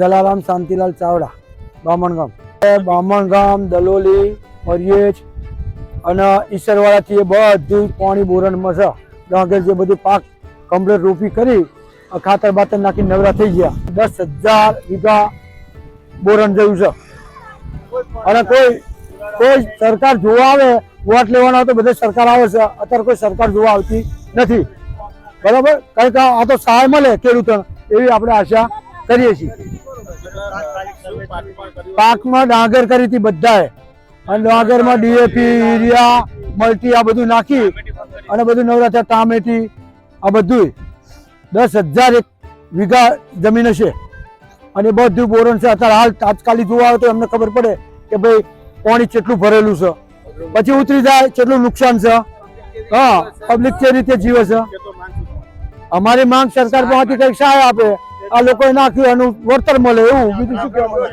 જલારામ શાંતિલાલ ચાવડા બામણગામ બામણગામ દલોલી મરિયેજ અને ઈસરવાળાથી એ બધું પાણી બોરણમાં છે. ડાંગર જે બધું પાક કમ્પ્લેટ રોપી કરી ખાતર બાતર નાખી નવરા થઈ ગયા. દસ હજાર વીઘા બોરણ જેવું છે. અને કોઈ કોઈ સરકાર જોવા આવે, વોટ લેવાનો તો બધે સરકાર આવે છે. અત્યારે કોઈ સરકાર જોવા આવતી નથી. બરાબર? કંઈક આ તો સહાય મળે ખેડૂતોને, એવી આપણે આશા કરીએ છીએ. પાકમાં ડાંગર કરી હતી બધાએ. અને ડાંગરમાં ડીએપી યુરિયા, મલ્ટી, આ બધું નાખી અને બધું નવરાત્રા ટામેટી, આ બધું દસ હજાર એક વીઘા જમીન હશે. અને બધું બોરણ છે. અત્યારે હાલ તાત્કાલિક જોવા આવે તો એમને ખબર પડે કે ભાઈ પાણી કેટલું ભરેલું છે. પછી ઉતરી જાય કેટલું નુકસાન છે. હા પબ્લિક કેવી રીતે જીવે છે? અમારી માંગ સરકાર પાસેથી કંઈક સહાય આપે. આ લોકોએ નાખ્યું એનું વળતર મળે એવું. બીજું શું કહેવાનું?